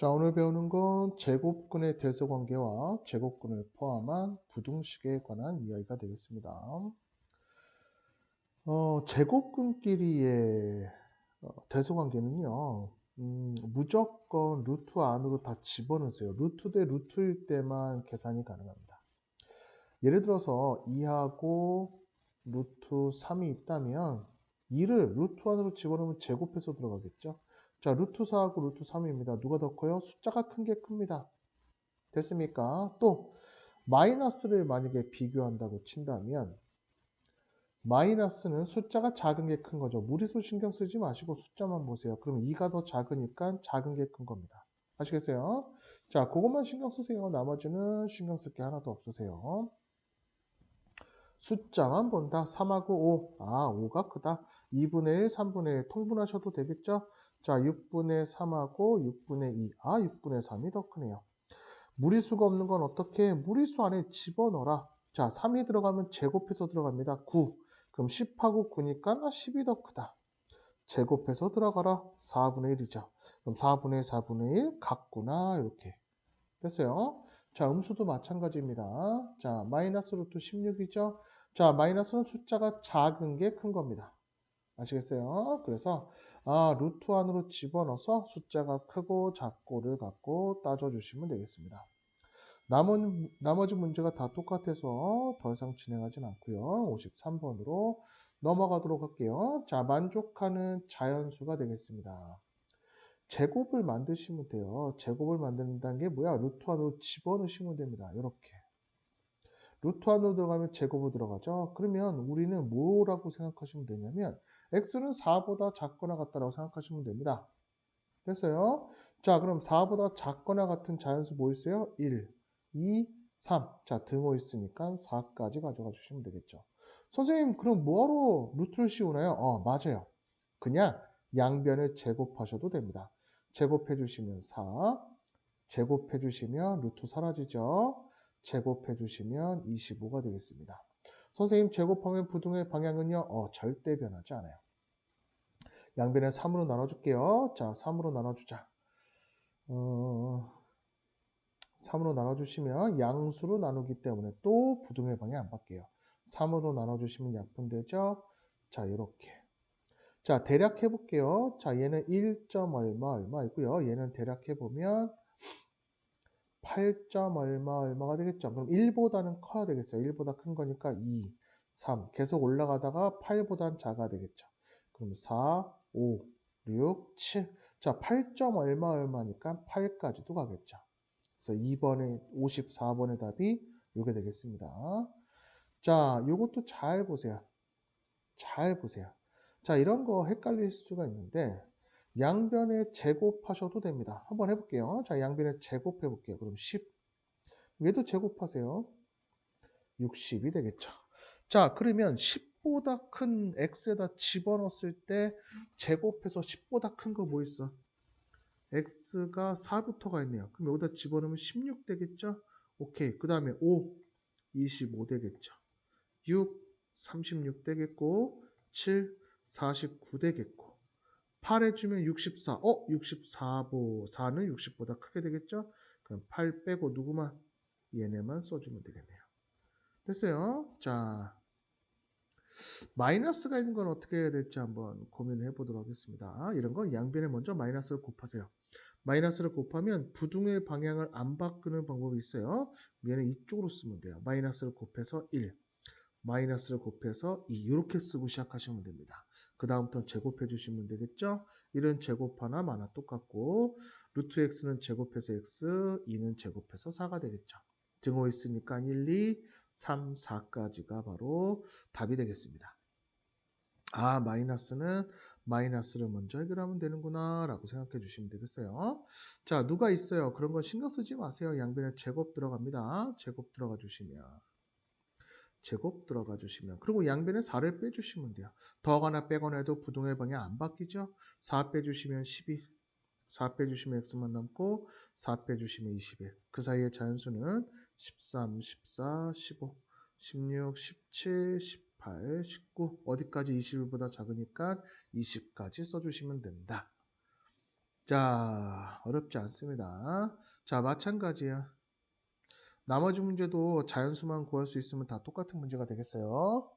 자, 오늘 배우는 건 제곱근의 대소관계와 제곱근을 포함한 부등식에 관한 이야기가 되겠습니다. 어, 제곱근끼리의 어, 대소관계는요, 음, 무조건 루트 안으로 다 집어넣으세요. 루트 대 루트일 때만 계산이 가능합니다. 예를 들어서 2하고 루트 3이 있다면 2를 루트 안으로 집어넣으면 제곱해서 들어가겠죠. 자, 루트 4하고 루트 3입니다. 누가 더 커요? 숫자가 큰 게 큽니다. 됐습니까? 또 마이너스를 만약에 비교한다고 친다면 마이너스는 숫자가 작은 게 큰 거죠. 무리수 신경 쓰지 마시고 숫자만 보세요. 그럼 2가 더 작으니까 작은 게 큰 겁니다. 아시겠어요? 자, 그것만 신경 쓰세요. 나머지는 신경 쓸 게 하나도 없으세요. 숫자만 본다. 3하고 5. 아, 5가 크다. 2분의 1, 3분의 1 통분하셔도 되겠죠? 자, 6분의 3하고 6분의 2. 아, 6분의 3이 더 크네요. 무리수가 없는 건 어떻게? 무리수 안에 집어넣어라. 자, 3이 들어가면 제곱해서 들어갑니다. 9. 그럼 10하고 9니까 10이 더 크다. 제곱해서 들어가라. 4분의 1이죠. 그럼 4분의 4분의 1 같구나. 이렇게. 됐어요? 자, 음수도 마찬가지입니다. 자, 마이너스 루트 16이죠. 자, 마이너스는 숫자가 작은 게 큰 겁니다. 아시겠어요? 그래서 아, 루트 안으로 집어넣어서 숫자가 크고 작고를 갖고 따져주시면 되겠습니다. 나머지, 나머지 문제가 다 똑같아서 더 이상 진행하진 않고요. 53번으로 넘어가도록 할게요. 자, 만족하는 자연수가 되겠습니다. 제곱을 만드시면 돼요. 제곱을 만든다는 게 뭐야? 루트 안으로 집어넣으시면 됩니다. 이렇게. 루트 안으로 들어가면 제곱으로 들어가죠. 그러면 우리는 뭐라고 생각하시면 되냐면 x는 4보다 작거나 같다라고 생각하시면 됩니다. 됐어요? 자, 그럼 4보다 작거나 같은 자연수 뭐 있어요? 1, 2, 3. 자, 등호 있으니까 4까지 가져가 주시면 되겠죠. 선생님, 그럼 뭐하러 루트를 씌우나요? 어, 맞아요. 그냥 양변을 제곱하셔도 됩니다. 제곱해 주시면 4, 제곱해 주시면 루트 사라지죠. 제곱해 주시면 25가 되겠습니다. 선생님 제곱하면 부등의 방향은요? 어, 절대 변하지 않아요. 양변에 3으로 나눠줄게요. 자, 3으로 나눠주자. 어, 3으로 나눠주시면 양수로 나누기 때문에 또 부등의 방향 안 바뀌어요. 3으로 나눠주시면 약분되죠? 자, 이렇게. 자, 대략 해볼게요. 자, 얘는 1점 얼마 얼마 있고요. 얘는 대략 해보면 8점 얼마 얼마가 되겠죠. 그럼 1보다는 커야 되겠어요. 1보다 큰 거니까 2, 3 계속 올라가다가 8보단 작아야 되겠죠. 그럼 4, 5, 6, 7. 자, 8점 얼마 얼마니까 8까지도 가겠죠. 그래서 2번에 54번의 답이 이게 되겠습니다. 자, 이것도 잘 보세요. 잘 보세요. 자, 이런 거 헷갈릴 수가 있는데 양변에 제곱하셔도 됩니다. 한번 해볼게요. 자, 양변에 제곱해 볼게요. 그럼 10. 얘도 제곱하세요. 60이 되겠죠. 자, 그러면 10보다 큰 x에다 집어넣었을 때 제곱해서 10보다 큰 거 뭐 있어? x가 4부터가 있네요. 그럼 여기다 집어넣으면 16 되겠죠? 오케이. 그 다음에 5, 25 되겠죠. 6, 36 되겠고, 7, 49 되겠고, 8 해주면 64. 어? 64보 4는 60보다 크게 되겠죠? 그럼 8 빼고 누구만? 얘네만 써주면 되겠네요. 됐어요? 자, 마이너스가 있는 건 어떻게 해야 될지 한번 고민해 보도록 하겠습니다. 이런 건 양변에 먼저 마이너스를 곱하세요. 마이너스를 곱하면 부등의 방향을 안 바꾸는 방법이 있어요. 얘는 이쪽으로 쓰면 돼요. 마이너스를 곱해서 1. 마이너스를 곱해서 2 이렇게 쓰고 시작하시면 됩니다. 그 다음부터 제곱해 주시면 되겠죠? 1은 제곱하나 마나 똑같고 루트 x는 제곱해서 x, 2는 제곱해서 4가 되겠죠. 등호 있으니까 1, 2, 3, 4까지가 바로 답이 되겠습니다. 아 마이너스는 마이너스를 먼저 해결하면 되는구나 라고 생각해 주시면 되겠어요. 자 누가 있어요? 그런 건 신경 쓰지 마세요. 양변에 제곱 들어갑니다. 제곱 들어가 주시면 제곱 들어가 주시면 그리고 양변에 4를 빼주시면 돼요. 더하거나 빼거나 해도 부동의 방향 안 바뀌죠. 4 빼주시면 12, 4 빼주시면 x만 남고 4 빼주시면 21. 그 사이에 자연수는 13, 14, 15, 16, 17, 18, 19 어디까지 21보다 작으니까 20까지 써주시면 된다. 자, 어렵지 않습니다. 자, 마찬가지야. 나머지 문제도 자연수만 구할 수 있으면 다 똑같은 문제가 되겠어요.